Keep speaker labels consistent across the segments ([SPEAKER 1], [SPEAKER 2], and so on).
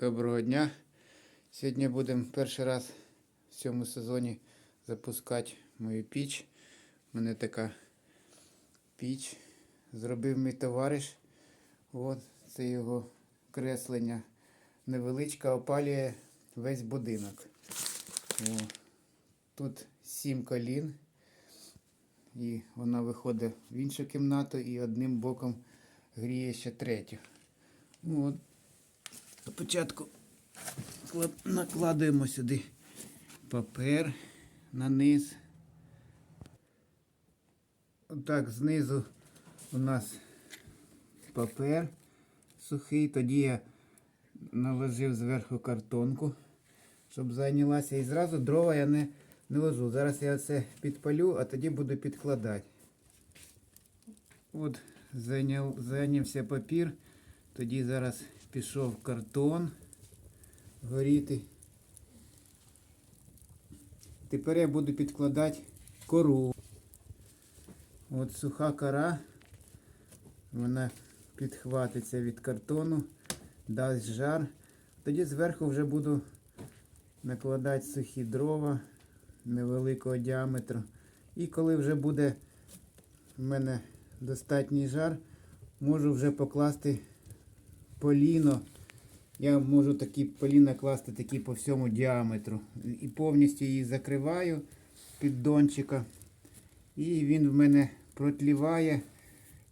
[SPEAKER 1] Доброго дня. Сьогодні будемо перший раз в цьому сезоні запускати мою піч. У мене така піч. Зробив мій товариш. От, це його креслення. Невеличка опалює весь будинок. О, тут сім колін. І вона виходить в іншу кімнату і одним боком гріє ще третю. От, Спочатку клад- накладуємо сюди папер на низ. Отак знизу у нас папер сухий. Тоді я наложив зверху картонку, щоб зайнялася. І зразу дрова я не, не ложу. Зараз я це підпалю, а тоді буду підкладати. От зайняв, зайнявся папір. Тоді зараз пішов картон горіти. Тепер я буду підкладати кору. От суха кора, вона підхватиться від картону, дасть жар. Тоді зверху вже буду накладати сухі дрова невеликого діаметру. І коли вже буде в мене достатній жар, можу вже покласти поліно. Я можу такі поліна класти такі по всьому діаметру. І повністю її закриваю піддончика. І він в мене протліває,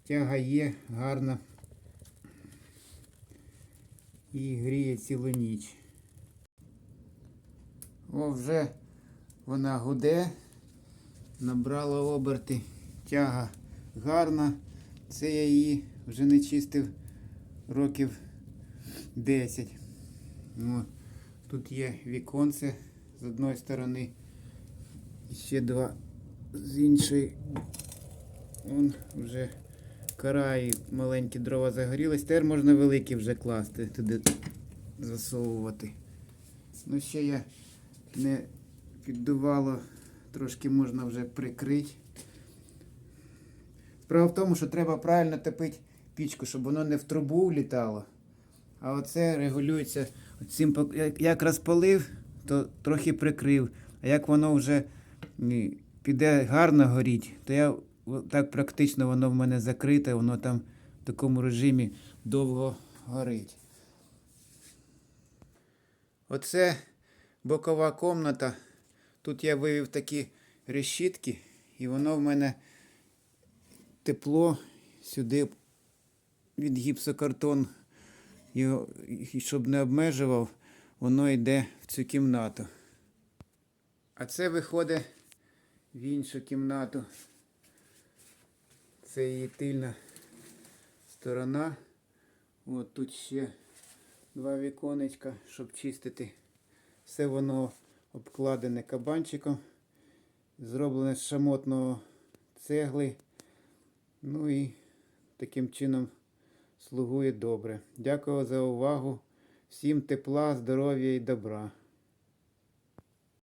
[SPEAKER 1] тяга є гарна. І гріє цілу ніч. О, вже вона гуде, набрала оберти, тяга гарна. Це я її вже не чистив років 10. О, тут є віконце з одної сторони, і ще два з іншої. Вон вже кора і маленькі дрова загорілись. Тепер можна великі вже класти, туди засовувати. Ну ще я не піддувало, трошки можна вже прикрити. Справа в тому, що треба правильно топити пічку, щоб воно не в трубу влітало. А оце регулюється цим, як- розпалив, то трохи прикрив. А як воно вже піде гарно горіть, то я так практично воно в мене закрите, воно там в такому режимі довго горить. Оце бокова комната. Тут я вивів такі решітки, і воно в мене тепло сюди від гіпсокартон, його, щоб не обмежував, воно йде в цю кімнату. А це виходить в іншу кімнату. Це її тильна сторона. От тут ще два віконечка, щоб чистити. Все воно обкладене кабанчиком, зроблене з шамотного цегли. Ну і таким чином слугує добре. Дякую за увагу. Всім тепла, здоров'я і добра.